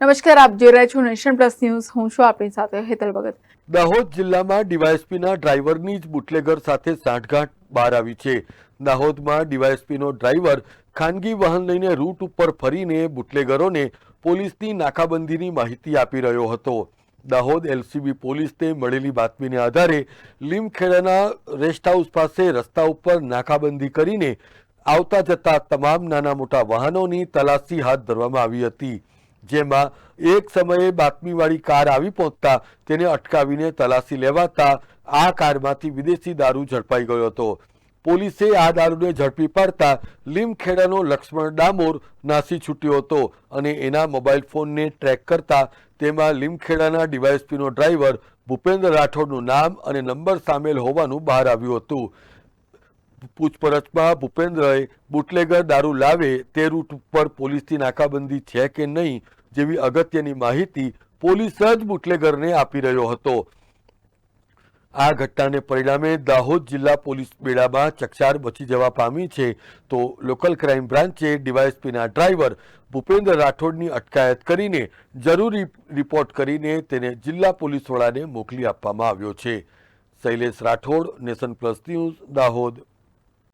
નમસ્કાર, આપ જોઈ રહ્યા છો નેશન પ્લસ ન્યૂઝ. હું છું આપણી સાથે હેતલ ભગત. દાહોદ જિલ્લામાં ડીવાયએસપીના ડ્રાઈવરની જ બુટલેગર સાથે સાંઠગાંઠ બહાર આવી છે. દાહોદમાં ડીવાયએસપીનો ડ્રાઈવર ખાનગી વાહન લઈને રૂટ ઉપર ફરીને બુટલેગરોને પોલીસની નાકાબંધીની માહિતી આપી રહ્યો હતો. દાહોદ એલસીબી પોલીસને મળેલી બાતમીને આધારે લીમખેડાના રેસ્ટ હાઉસ પાસે રસ્તા ઉપર નાકાબંધી કરીને આવતા જતા તમામ નાના મોટા વાહનોની તલાશી હાથ ધરવામાં આવી હતી. જેમાં એક સમયે બાતમીવાળી કાર આવી પહોંચતા તેને અટકાવીને તલાશી લેવાતા આ કારમાંથી વિદેશી દારૂ ઝડપાઈ ગયો હતો. પોલીસે આ દારૂને ઝડપી પાડતા લીમખેડાનો લક્ષ્મણ ડામોર નાસી છૂટ્યો હતો અને એના મોબાઈલ ફોનને ટ્રેક કરતા તેમાં લીમખેડાના ડીવાયએસપીનો ડ્રાઈવર ભૂપેન્દ્ર રાઠોડનું નામ અને નંબર સામેલ હોવાનું બહાર આવ્યું હતું. પૂછપરછમાં ભૂપેન્દ્રએ બુટલેગર દારૂ લાવે તે રૂટ ઉપર પોલીસની નાકાબંધી છે કે નહીં જેવી અગત્યની માહિતી પોલીસ જ બુટલેગરને આપી રહ્યો હતો. આ ઘટનાને પરિણામે દાહોદ જિલ્લા પોલીસ બેડામાં ચકચાર બચી જવા પામી છે. તો લોકલ ક્રાઇમ બ્રાન્ચે ડીવાયએસપીના ડ્રાઈવર ભૂપેન્દ્ર રાઠોડની અટકાયત કરીને જરૂરી રિપોર્ટ કરીને તેને જિલ્લા પોલીસ વડાને મોકલી આપવામાં આવ્યો છે. Shailesh Rathod, Nation Plus News, Dahod.